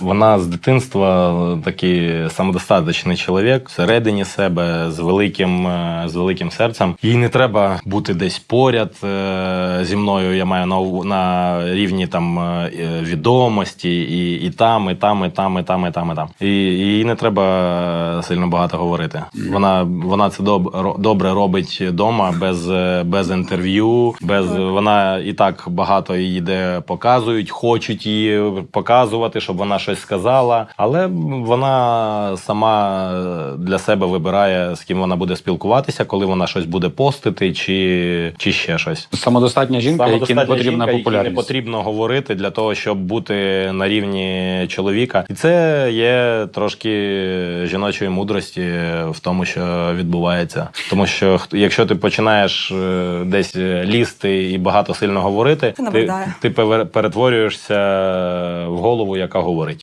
Вона з дитинства такий самодостаточний чоловік всередині себе з великим, е, з великим серцем. Їй не треба бути десь поряд е, зі мною. Я маю на, на рівні там е, відомості, і, і там, і там, і там, і там, і там, і там. І, їй не треба сильно багато говорити. Вона, вона це доб, добре робить вдома без, е, без інтерв'ю, без вона і так багато її де показують, хочуть її показувати, щоб вона щось сказала. Але вона сама для себе вибирає, з ким вона буде спілкуватися, коли вона щось буде постити, чи, чи ще щось. Самодостатня жінка, якій не потрібна жінка, якій не потрібно говорити для того, щоб бути на рівні чоловіка. І це є трошки жіночої мудрості в тому, що відбувається. Тому що якщо ти починаєш е, десь лізти і багато сильно говорити, ти, ти перетворюєшся в голову, яка говорить.